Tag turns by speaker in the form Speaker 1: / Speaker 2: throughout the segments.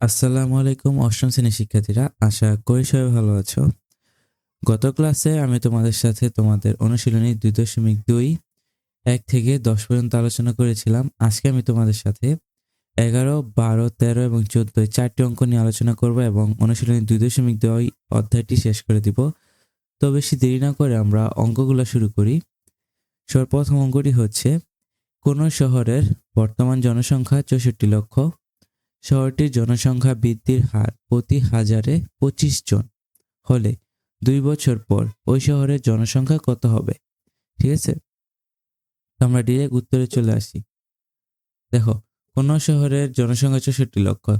Speaker 1: আসসালামু আলাইকুম, অষ্টম শ্রেণির শিক্ষার্থীরা। আশা করি সবাই ভালো আছো। গত ক্লাসে আমি তোমাদের সাথে তোমাদের অনুশীলনী দুই দশমিক দুই, এক থেকে দশ পর্যন্ত আলোচনা করেছিলাম। আজকে আমি তোমাদের সাথে এগারো, বারো, তেরো এবং চোদ্দ চারটি অঙ্ক নিয়ে আলোচনা করব এবং অনুশীলনী দুই দশমিক দুই অধ্যায়টি শেষ করে দিব। তো বেশি দেরি না করে আমরা অঙ্কগুলো শুরু করি। সর্বপ্রথম অঙ্কটি হচ্ছে, কোনো শহরের বর্তমান জনসংখ্যা চৌষট্টি লক্ষ শহরটির জনসংখ্যা বৃদ্ধির হার প্রতি হাজারে পঁচিশ জন। হলে দুই বছর পর ওই শহরের জনসংখ্যা কত হবে? ঠিক আছে? আমরা ডিরেক্ট উত্তরে চলে আসি। দেখো, কোন শহরের জনসংখ্যা চৌষট্টি লক্ষ।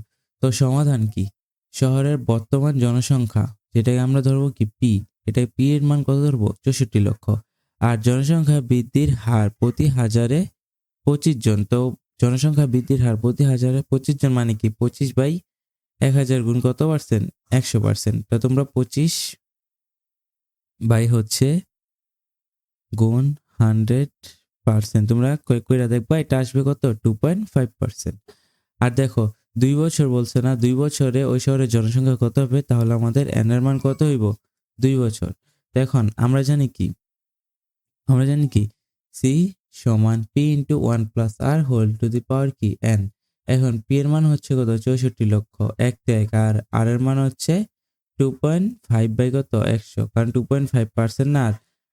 Speaker 1: তো সমাধান কি? শহরের বর্তমান জনসংখ্যা, যেটাকে আমরা ধরবো কি? পি এটা পি এর মান কত ধরবো? চৌষট্টি লক্ষ। আর জনসংখ্যা বৃদ্ধির হার প্রতি হাজারে পঁচিশ জন। তো জনসংখ্যা বৃদ্ধির হার প্রতি হাজারে পঁচিশ জন মানে কি পঁচিশ বাই এক হাজার গুণ কত পার্সেন্ট? একশো পার্সেন্ট। তো তোমরা পঁচিশ বাই হচ্ছে গুণ হান্ড্রেড পার্সেন্ট। তোমরা কইরা দেখবা এটা আসবে কত? Two point five percent. আর দেখো, দুই বছর বলছে না, দুই বছরে ওই শহরের জনসংখ্যা কত হবে? তাহলে আমাদের এনের মান কত হইব? দুই বছর। এখন আমরা জানি কি? আমরা জানি কি? সি সমান P into one plus R whole to the power কি এন এখন পি এর মান হচ্ছে কত? চৌষট্টি লক্ষ। এক তো এক আর আর এর মান হচ্ছে টু পয়েন্ট ফাইভ বাই কত? একশো। কারণ টু পয়েন্ট ফাইভ পার্সেন্ট না,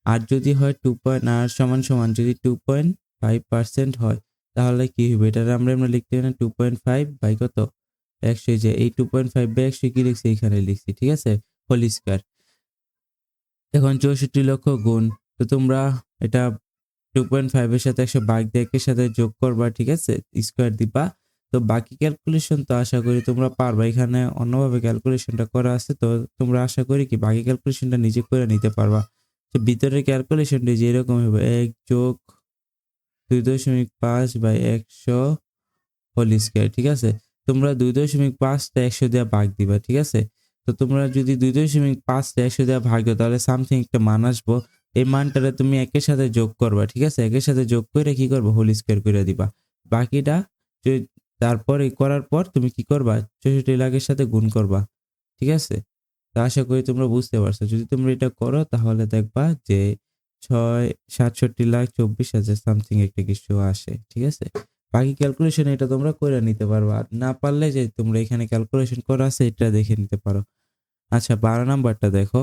Speaker 1: আর যদি হয় টু পয়েন্ট আর সমান সমান, যদি টু পয়েন্ট ফাইভ পার্সেন্ট হয়, তাহলে কি হবে? এটা আমরা আমরা লিখতে না টু পয়েন্ট ফাইভ বাই কত? একশো। যে এই টু পয়েন্ট ফাইভ বাই একশো কি লিখছি? এখানে লিখছি, ঠিক আছে? হোল স্কোয়ার এখন চৌষট্টি লক্ষ গুণ, তো তোমরা এটা টু পয়েন্ট ফাইভের সাথে একশো বাঘ দিয়ে সাথে যোগ করবা, ঠিক আছে? স্কোয়ার দিবা। তো বাকি ক্যালকুলেশন তো আশা করি তোমরা পারবা। এখানে অন্যভাবে ক্যালকুলেশনটা করা আছে, তো তোমরা আশা করি কি বাকি ক্যালকুলেশনটা নিজে করে নিতে পারবা। তো ভিতরের ক্যালকুলেশনটি যে এরকম হবে, এক যোগ দুই দশমিক পাঁচ বাই একশো হোল স্কোয়ার ঠিক আছে? তোমরা দুই দশমিক পাঁচটা একশো দেওয়া ভাগ দিবা, ঠিক আছে? তো তোমরা যদি দুই দশমিক পাঁচটা একশো দেওয়া ভাগ দাও, তাহলে সামথিং একটা মান আসব। এই মানটারে তুমি একের সাথে যোগ করবা, ঠিক আছে? একের সাথে যোগ করে কি করব? হোল স্কোয়ার করে দিবা। বাকিটা তারপরে করার পর তুমি কি করবা? চৌষট্টি লাখের সাথে গুণ করবা, ঠিক আছে? তা আশা করি তোমরা বুঝতে পারছ। যদি তোমরা এটা করো, তাহলে দেখবা যে ছয়, সাতষট্টি লাখ চব্বিশ হাজার সামথিং একটা কিছু আসে, ঠিক আছে? বাকি ক্যালকুলেশন এটা তোমরা করে নিতে পারবা। আর না পারলে যে তোমরা এখানে ক্যালকুলেশন করা আছে, এটা দেখে নিতে পারো। আচ্ছা বারো নাম্বারটা দেখো।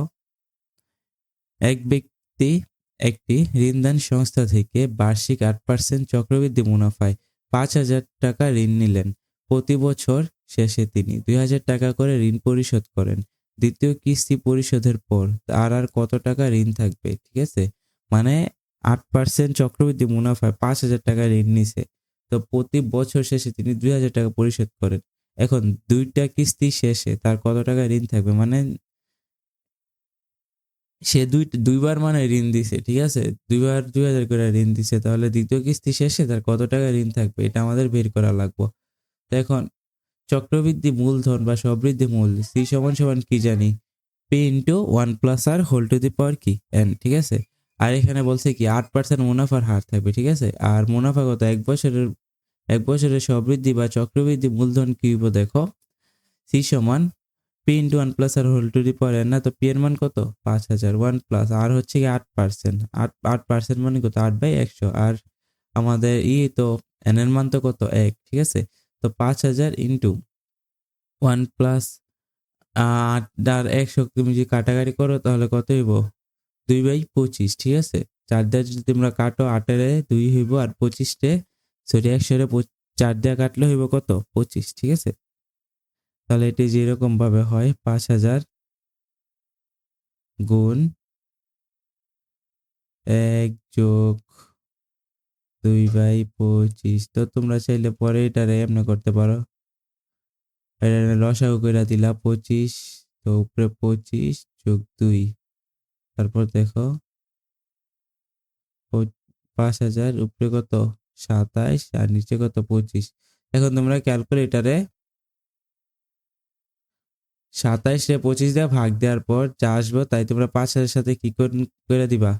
Speaker 1: এক ব্যক্তি একটি ঋণদান সংস্থা থেকে বার্ষিক আট পার্সেন্ট চক্রবৃদ্ধি মুনাফায় পাঁচ হাজার টাকা ঋণ নিলেন। প্রতি বছর শেষে তিনি দুই হাজার টাকা করে ঋণ পরিশোধ করেন। দ্বিতীয় কিস্তি পরিশোধের পর তার আর কত টাকা ঋণ থাকবে, ঠিক আছে? মানে আট পার্সেন্ট চক্রবৃদ্ধি মুনাফায় পাঁচ হাজার টাকা ঋণ নিছে। তো প্রতি বছর শেষে তিনি দুই হাজার টাকা পরিশোধ করেন। এখন দুইটা কিস্তি শেষে তার কত টাকা ঋণ থাকবে? মানে সে দুই, দুইবার মানে ঋণ দিছে, ঠিক আছে? দুইবার দুই হাজার করে ঋণ দিছে, তাহলে দ্বিতীয় কিস্তি শেষে তার কত টাকা ঋণ থাকবে? এটা আমাদের বের করা লাগবে। তো এখন চক্রবৃদ্ধি মূলধন বা সবৃদ্ধি মূল, সি সমান সমান কি জানি? P into one plus R whole to the power কি? এন ঠিক আছে? আর এখানে বলছে কি, আট পার্সেন্ট মুনাফার হার থাকবে, ঠিক আছে? আর মুনাফা কত? এক বছরের এক বছরের সবৃদ্ধি বা চক্রবৃদ্ধি মূলধন কি দেখো? সি সমান P into one plus R whole to the power N না, তো পি এর মান কত? পাঁচ হাজার ওয়ান প্লাস আর হচ্ছে কি আট পার্সেন্ট আট আট পার্সেন্ট মানে কত? আট বাই একশো, আর আমাদের ই তো এন এর মান তো কত? এক, ঠিক আছে? তো পাঁচ হাজার ইন্টু ওয়ান প্লাস আট আর একশো তুমি যদি কাটাকাটি করো, তাহলে কত হইব? দুই বাই পঁচিশ, ঠিক আছে? চার দেওয়া যদি তোমরা কাটো, আটেরে দুই হইব আর পঁচিশটে সরি, একশোরে চার দেওয়া কাটলে হইব কত? পঁচিশ, ঠিক আছে? তাহলে এটি যেরকম ভাবে হয়, পাঁচ হাজার গুণ এক যোগ দুই বাই পঁচিশ। তো তোমরা চাইলে পরে এটারে এমনি করতে পারো। লসাগু করে দিলা পঁচিশ, তো উপরে পঁচিশ যোগ দুই। তারপর দেখো পাঁচ হাজার, উপরে কত সাতাইশ, আর নিচে কত পঁচিশ। এখন তোমরা ক্যালকুলেটারে সাতাইশে পঁচিশ দেওয়া ভাগ দেওয়ার পর যা আসব, তাই তোমরা পাঁচ হাজার সাথে কি করে দিবা?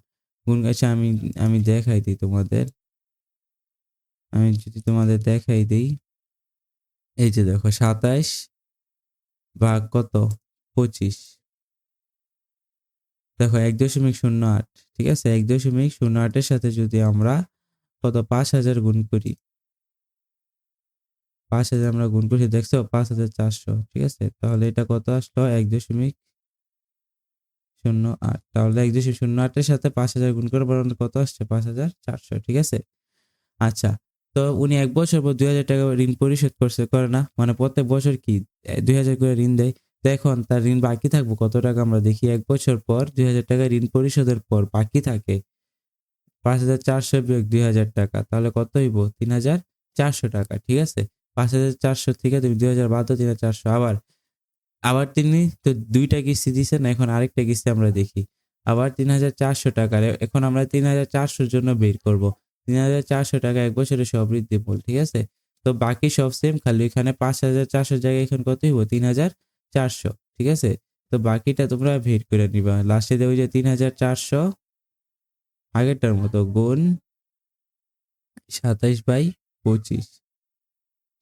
Speaker 1: গুণ আচ্ছা আমি আমি দেখাই দিই তোমাদের। আমি যদি তোমাদের দেখাই দিই, এই যে দেখো, সাতাইশ ভাগ কত? পঁচিশ। দেখো, এক দশমিক শূন্য আট, ঠিক আছে? এক দশমিক শূন্য আটের সাথে যদি আমরা কত? পাঁচ হাজার গুণ করি। পাঁচ হাজার আমরা গুণ করছি দেখছ, পাঁচ হাজার চারশো, ঠিক আছে? তাহলে এটা কত আসলো? এক দশমিক শূন্য আট। তাহলে এক দশমিক শূন্য আটের সাথে পাঁচ হাজার গুণ করে বরং কত আসছে? পাঁচ হাজার চারশো, ঠিক আছে? আচ্ছা তো উনি এক বছর পর দুই হাজার টাকা ঋণ পরিশোধ করছে, করে না? মানে প্রত্যেক বছর কি দুই হাজার করে ঋণ দেয়? তো এখন তার ঋণ বাকি থাকব কত টাকা আমরা দেখি? এক বছর পর দুই হাজার টাকা ঋণ পরিশোধের পর বাকি থাকে পাঁচ হাজার চারশো বিয়োগ দুই হাজার টাকা, তাহলে কত হইব? তিন হাজার চারশো টাকা, ঠিক আছে? পাঁচ হাজার চারশো থেকে তুমি দুই হাজার বাদ তিন হাজার চারশো। আবার আবার তিনি তো দুইটা কিস্তি দিচ্ছেন এখন আরেকটা কিস্তি আমরা দেখি। আবার তিন হাজার চারশো টাকার এখন আমরা তিন হাজার চারশোর জন্য বের করব। তিন হাজার চারশো টাকা এক বছরের সব বৃদ্ধি মূল, ঠিক আছে? তো বাকি সব সেম খালি এখানে পাঁচ হাজার চারশোর জায়গায় এখন কত হইব? তিন হাজার চারশো, ঠিক আছে? তো বাকিটা তোমরা ভেট করে নিবা। লাস্টে দেবো যে তিন হাজার চারশো, আগেরটার মতো, গুণ সাতাইশ বাই পঁচিশ।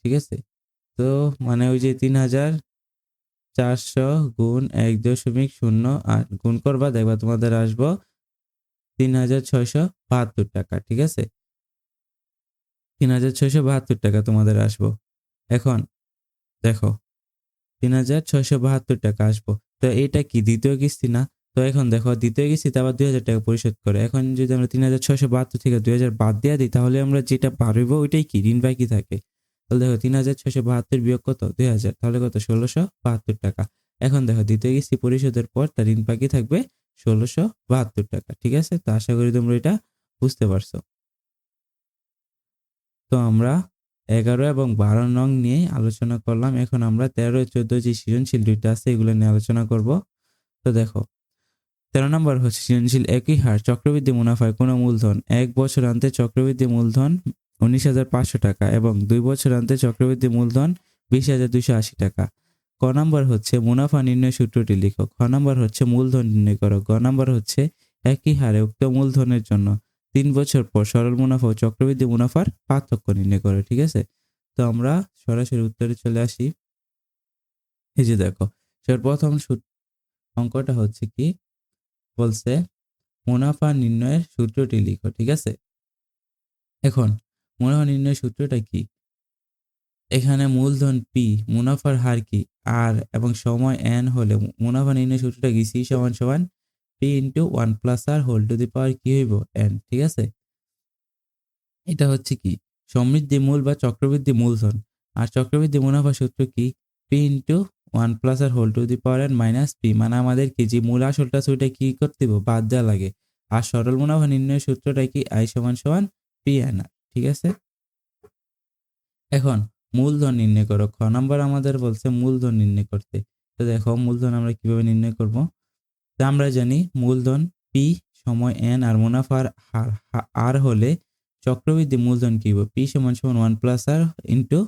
Speaker 1: ঠিক আছে? তো মানে ওই যে তিন হাজার চারশো গুণ এক দশমিক শূন্য আট গুণ করবা দেখবা তোমাদের আসব তিন হাজার ছয়শো বাহাত্তর টাকা, ঠিক আছে? তিন হাজার ছয়শো বাহাত্তর টাকা তোমাদের আসব। এখন দেখো, তিন হাজার ছয়শো বাহাত্তর টাকা আসব। তো এটা কি দ্বিতীয় কিস্তি না? তো এখন দেখো, দ্বিতীয় কিস্তিতে আবার দুই হাজার টাকা পরিশোধ করে। এখন যদি আমরা তিন হাজার ছয়শো বাহাত্তর থেকে দুই হাজার বাদ দিয়ে দিই, তাহলে আমরা যেটা পারব ওইটাই কি? ঋণ বাকি থাকে। তাহলে দেখো তিন হাজার ছয়শো বাহাত্তর বিয়োগ কত? দুই হাজার। তাহলে কত? ষোলোশো বাহাত্তর টাকা। এখন দেখো দ্বিতীয় কিস্তি পরিশোধের পর তার ঋণ বাকি থাকবে ষোলোশো বাহাত্তর টাকা। ঠিক আছে? তো আশা করি তোমরা এটা বুঝতে পারছ। তো আমরা এগারো এবং বারো নং নিয়ে আলোচনা করলাম। এখন আমরা তেরো, চোদ্দ, যে সৃজনশীল দুইটা আছে, এগুলো নিয়ে আলোচনা করব। তো দেখো, তেরো নম্বর হচ্ছে সৃজনশীল একই হার, চক্রবৃদ্ধি মুনাফায় কোনো মূলধন। এক বছর আনতে চক্রবৃদ্ধি মূলধন উনিশ হাজার পাঁচশো টাকা এবং দুই বছর আনতে চক্রবৃদ্ধি মূলধন বিশ হাজার দুশো আশি টাকা। ক নম্বর হচ্ছে মুনাফা নির্ণয় সূত্রটি লিখো খ নম্বর হচ্ছে মূলধন নির্ণয় করো। গ নম্বর হচ্ছে একই হারে উক্ত মূলধনের জন্য তিন বছর পর সরল মুনাফা ও চক্রবৃদ্ধি মুনাফার পার্থক্য নির্ণয় করো, ঠিক আছে? তো আমরা সরাসরি উত্তরে চলে আসি। এই যে দেখো প্রথম অঙ্কটা হচ্ছে কি? বলছে মুনাফা নির্ণয়ের সূত্রটি লিখো, ঠিক আছে? এখন মুনাফা নির্ণয়ের সূত্রটা কি? এখানে মূলধন পি মুনাফার হার কি? আর এবং সময় এন হলে মুনাফা নির্ণয় সূত্রটা কি? সি সমান সমান P into one plus R whole to the power কি হইব? এন ঠিক আছে? এটা হচ্ছে কি? সমৃদ্ধি মূল বা চক্রবৃদ্ধি মূলধন। আর চক্রবৃদ্ধি মুনাফা সূত্র কি? P into one plus R whole to the power N minus P মানে আমাদের কি? যে মূল আসলটা সেটা কি করতে বাদ দেওয়া লাগে। আর সরল মুনাফা নির্ণয়ের সূত্রটা কি? আই সমান সমান পি এন আর ঠিক আছে? এখন, মূলধন নির্ণয় করো। খ নাম্বার আমাদের বলছে মূলধন নির্ণয় করতে। তো দেখো, মূলধন আমরা কীভাবে নির্ণয় করব? তা আমরা জানি মূলধন পি সময় এন আর মুনাফার হার আর হলে চক্রবৃদ্ধি মূলধন কি হবে? পি সমান সমান one plus R into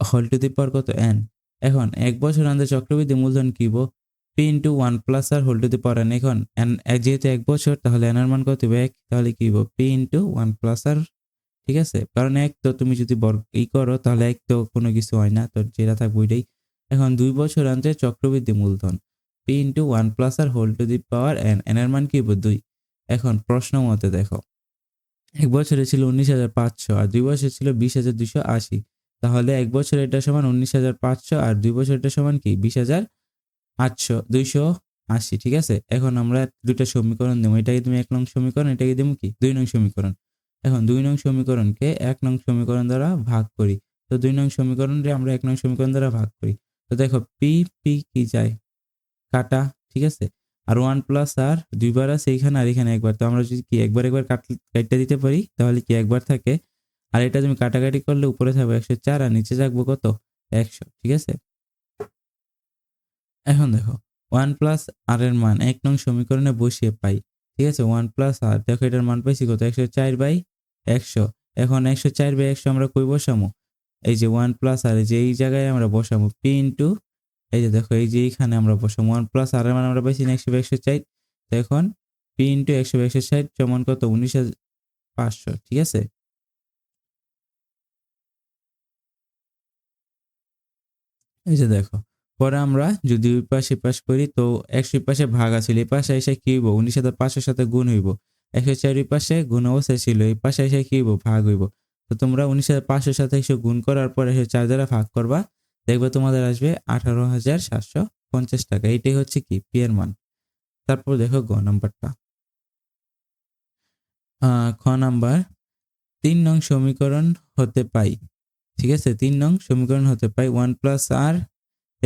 Speaker 1: whole to the power কত এন এখন, এক বছর আনতে চক্রবৃদ্ধি মূলধন কিব P into one plus R whole to the power N এখন এন যেহেতু এক বছর, তাহলে এনার মান কত হবে এক? তাহলে কি হইব? P into one plus R, ঠিক আছে? কারণ এক তো তুমি যদি বর্গ ই করো, তাহলে এক তো কোনো কিছু হয় না, তো যেটা থাকবে ওইটাই। এখন দুই বছর আনতে চক্রবৃদ্ধি মূলধন। P into one plus R whole to the power N এনের মান কি দুই। এখন প্রশ্ন মতে দেখো, এক বছরে ছিল উনিশ হাজার পাঁচশো আর দুই বছর ছিল বিশ হাজার দুশো আশি। তাহলে এক বছর এটা সমান উনিশ হাজার পাঁচশো আর দুই বছর এটা সমান কি? বিশ হাজার আটশো দুইশো আশি, ঠিক আছে? এখন আমরা দুইটা সমীকরণ দেবো। এটাকে তুমি এক নং সমীকরণ, এটাকে দেবো কি? দুই নং সমীকরণ। এখন দুই নং সমীকরণকে এক নং সমীকরণ দ্বারা ভাগ করি। তো দুই নং সমীকরণকে আমরা এক নং সমীকরণ দ্বারা ভাগ করি। তো দেখো পি পি কি যায়? কাটা, ঠিক আছে? আর ওয়ান প্লাস আর দুইবার আছে এইখানে আর এখানে একবার। তো আমরা যদি কি একবার একবার কাট কাটটা দিতে পারি, তাহলে কি একবার থাকে? আর এটা তুমি কাটাকাটি করলে উপরে থাকবে একশো চার আর নিচে থাকব কত? একশো, ঠিক আছে? এখন দেখো ওয়ান প্লাস আর এর মান এক নং সমীকরণে বসিয়ে পাই, ঠিক আছে? ওয়ান প্লাস আর দেখো এটার মান পাইছি কত? একশো চার বাই একশো। এখন একশো চার বাই একশো আমরা কই বসামো? এই যে ওয়ান প্লাস আর যে এই জায়গায় আমরা বসামো পি ইন্টু এই যে দেখো, এই যে এইখানে আমরা বসামো। ওয়ান প্লাস আর এর মান আমরা পাইছি একশো একশো চার। এখন পি ইন্টু একশো একশো ষাট সমান কত? উনিশ হাজার পাঁচশো, ঠিক আছে? এই যে দেখো পরে আমরা যদি ওই পাশে পাশ করি, তো একশো পাশে ভাগ আছিল এই পাশে এসে কি হইব? উনিশ হাজার পাঁচশোর সাথে গুণ হইব। একশো চার পাশে গুণ অবস্থায় ছিল, এই পাশে এসে কি হইব? ভাগ হইব। তো তোমরা উনিশ হাজার পাঁচশোর সাথে একশো গুণ করার পর একশো চার দ্বারা ভাগ করবা, দেখবে তোমাদের আসবে আঠারো হাজার সাতশো পঞ্চাশ টাকা। এইটাই হচ্ছে কি? পি এর মান। তারপর দেখো গ নাম্বারটা। খ নাম্বার, তিন নং সমীকরণ হতে পাই। ঠিক আছে? তিন নং সমীকরণ হতে পাই। ওয়ান প্লাস আর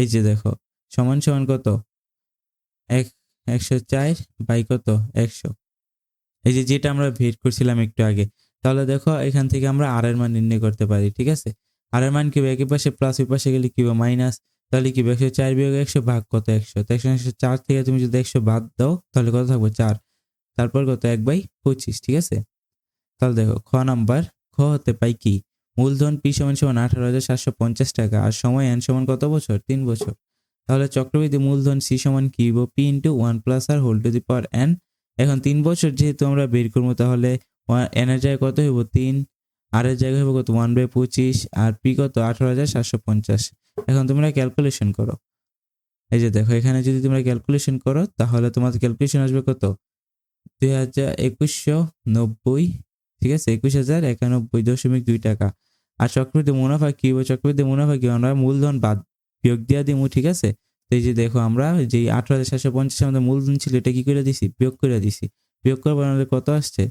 Speaker 1: এই যে দেখো, সমান সমান কত? এক, একশো চার বাই কত? একশো। এই যে যেটা আমরা ভেট করছিলাম একটু আগে, তাহলে দেখো এখান থেকে আমরা আর এর মান নির্ণয় করতে পারি, ঠিক আছে? আর এর মান কি একই পাশে প্লাস ওই পাশে গেলে কি মাইনাস তাহলে কি একশো চার বিয়োগ একশো ভাগ কত? একশো। তো একশো একশো চার থেকে তুমি যদি একশো বাদ দাও, তাহলে কত থাকবে? চার। তারপর কত? এক বাই পঁচিশ, ঠিক আছে? তাহলে দেখো, খ নাম্বার, খ হতে পাই কি? মূলধন পি সমান সমান আঠারো হাজার সাতশো পঞ্চাশ টাকা। আর সময় এন সমান কত বছর? তিন বছর। তাহলে চক্রবৃদ্ধি মূলধন সি সমান কি? হইব P into one plus R whole to the power N এখন তিন বছর যেহেতু আমরা বের করব, তাহলে এন এর জায়গায় কত হইব? তিন। আর এর জায়গায় হইব কত? ওয়ান বাই পঁচিশ। আর পি কত? আঠারো হাজার সাতশো পঞ্চাশ। এখন তোমরা ক্যালকুলেশন করো। এই যে দেখো, এখানে যদি তোমরা ক্যালকুলেশন করো, তাহলে তোমাদের ক্যালকুলেশন আসবে কত? দুই হাজার একুশশো নব্বই। ঠিক আছে? একুশ হাজার একানব্বই দশমিক দুই টাকা। আর চক্রবৃদ্ধি মুনাফা কি হবে? চক্রবৃদ্ধি মুনাফা কি আমরা মূলধন বাদ বিয়োগ দিয়া দিমু, ঠিক আছে? তো এই যে দেখো আমরা যেই আঠারো হাজার সাতশো পঞ্চাশ আমাদের মূলধন ছিল, এটা কি করে দিছি? বিয়োগ করে দিছি। বিয়োগ করব আমাদের কত আসছে?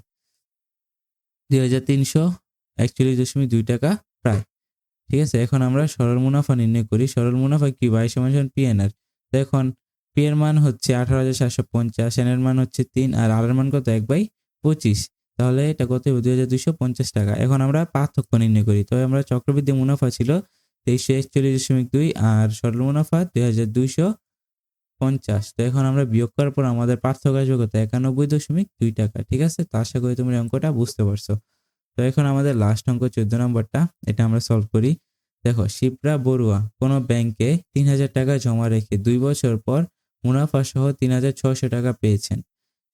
Speaker 1: দুই হাজার তিনশো একচল্লিশ দশমিক দুই টাকা প্রায়, ঠিক আছে? এখন আমরা সরল মুনাফা নির্ণয় করি। সরল মুনাফা কি? বাই সমান সমান পিএনআর তো এখন পি এর মান হচ্ছে আঠারো হাজার সাতশো পঞ্চাশ এন এর মান হচ্ছে তিন, আর আর এর মান কত? এক বাই পঁচিশ। তাহলে এটা কত হবে? দুই হাজার দুইশো পঞ্চাশ টাকা। এখন আমরা পার্থক্য নির্ণয় করি। তবে আমরা চক্রবৃদ্ধি মুনাফা ছিল তেইশশো একচল্লিশ দশমিক দুই আর সরল মুনাফা দুই হাজার দুইশো পঞ্চাশ। তো এখন আমরা বিয়োগ করার পর আমাদের পার্থক্য আসবে কত? একানব্বই দশমিক দুই টাকা। ঠিক আছে? তো আশা করি তুমি অঙ্কটা বুঝতে পারছ। তো এখন আমাদের লাস্ট অঙ্ক, চোদ্দ নম্বরটা, এটা আমরা সলভ করি। দেখো, শিপ্রা বড়ুয়া কোনো ব্যাংকে তিন হাজার টাকা জমা রেখে দুই বছর পর মুনাফা সহ তিন হাজার ছশো টাকা পেয়েছেন।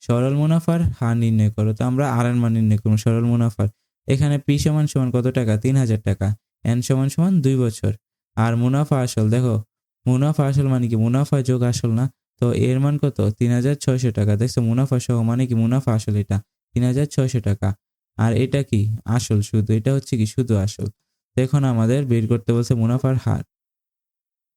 Speaker 1: সরল মুনাফার হার নির্ণয় করো। তো আমরা আর এর মান নির্ণয় করব, সরল মুনাফার। এখানে পি সমান সমান কত টাকা? তিন হাজার টাকা। এন সমান সমান দুই বছর। আর মুনাফা আসল, দেখো, মুনাফা আসল মানে কি? মুনাফা যোগ আসল না? তো এর মান কত? তিন হাজার ছয়শো টাকা। দেখছ, মুনাফা সহ মানে কি? মুনাফা আসল এটা। তিন হাজার ছয়শো টাকা। আর এটা কি? আসল শুধু। এটা হচ্ছে কি? শুধু আসল। তো এখন আমাদের বের করতে বলছে মুনাফার হার।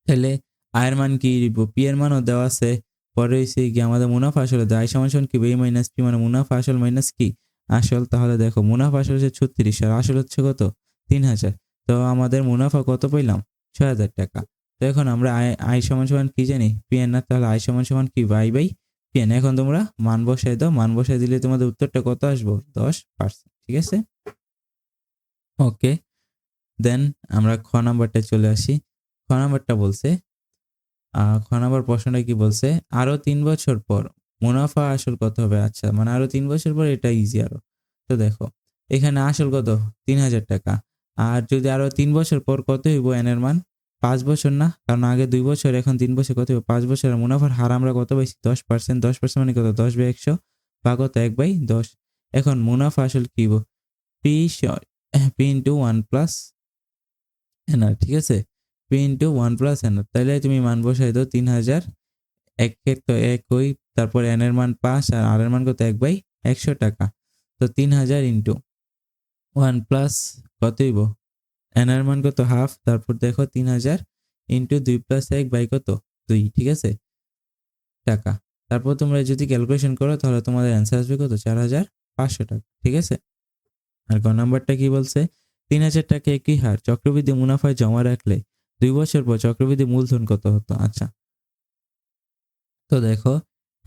Speaker 1: তাহলে আয়ের মান কি? পি এর মানও দেওয়া আছে। পরে হয়েছে কি আমাদের মুনাফা আসলে দেয় সমান সমান কি এই মাইনাস পি মানে মুনাফা, আসল মাইনাস কি? আসল তাহলে দেখো, মুনাফা আসল হচ্ছে ছত্রিশ, আর আসল হচ্ছে কত? তিন হাজার। তো আমাদের মুনাফা কত পেলাম ছয় হাজার টাকা। তো এখন আমরা আয় আয় সমান সমান কি জানি? পি এন আর তাহলে আয় সমান সমান কি? বাই বাই পিএন এখন তোমরা মান বসাই দাও। মান বসাই দিলে তোমাদের উত্তরটা কত আসব? দশ পার্সেন্ট, ঠিক আছে? ওকে, দেন আমরা খ নাম্বারটা চলে আসি। খ নাম্বারটা বলছে খ নাম্বার প্রশ্নটা কি বলছে? আরও তিন বছর পর মুনাফা আসল কত হবে? আচ্ছা মানে আরও তিন বছর পর এটা ইজি আরও। তো দেখো, এখানে আসল কত? তিন হাজার টাকা। আর যদি আরও তিন বছর পর কত হইব এন এর মান? পাঁচ বছর না? কারণ আগে দুই বছর, এখন তিন বছর কত হইব? পাঁচ বছর। মুনাফার হার আমরা কত পাইছি? দশ পার্সেন্ট। দশ পার্সেন্ট মানে কত? দশ বাই একশো। বা কত? এক বাই দশ। এখন মুনাফা আসল কি P P into one plus এনার ঠিক আছে? P into one plus N তাহলে তুমি মান বসাই দাও তিন হাজার এক এক তো একই তারপর এন এর মান পাঁচ আর আর এর মান কত? এক বাই একশো টাকা। তো তিন হাজার ইন্টু ওয়ান প্লাস কত হইব? এন এর মান কত? হাফ তারপর দেখো তিন হাজার ইন্টু দুই প্লাস এক বাই কত? দুই, ঠিক আছে? টাকা। তারপর তোমরা যদি ক্যালকুলেশন করো, তাহলে তোমাদের অ্যান্সার আসবে কত? চার হাজার পাঁচশো টাকা, ঠিক আছে? আর ক নাম্বারটা কি বলছে? তিন হাজার টাকা একই হার, চক্রবৃদ্ধি মুনাফায় জমা রাখলে দুই বছর পর চক্রবৃদ্ধি মূলধন কত হতো? আচ্ছা। তো দেখো,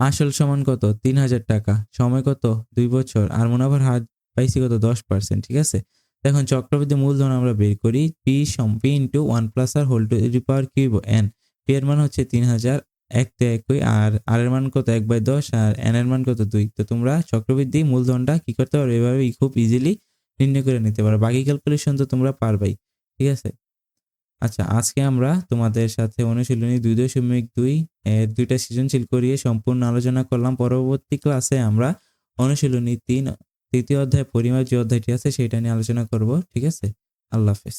Speaker 1: আসল সমান কত? তিন হাজার টাকা। সময় কত? দুই বছর। আর মুনাফার হার পাইছি কত? দশ পার্সেন্ট, ঠিক আছে? এখন চক্রবৃদ্ধি মূলধন আমরা বের করি পি সম P into one plus R whole to power cube N P এর মান হচ্ছে তিন হাজার, এক তো একই, আর আর এর মান কত? এক বাই দশ, আর এন এর মান কত? দুই। তো তোমরা চক্রবৃদ্ধি মূলধনটা কি করতে পারো? এভাবে খুব ইজিলি নির্ণয় করে নিতে পারো। বাকি ক্যালকুলেশন তো তোমরা পারবাই, ঠিক আছে? আচ্ছা আজকে আমরা তোমাদের সাথে অনুশীলনী দুই দশমিক দুই এর দুইটা সৃজনশীল করিয়ে সম্পূর্ণ আলোচনা করলাম। পরবর্তী ক্লাসে আমরা অনুশীলনী তিন, তৃতীয় অধ্যায় পরিমাপ যে অধ্যায়টি আছে সেটা নিয়ে আলোচনা করব। ঠিক আছে? আল্লাহ হাফেজ।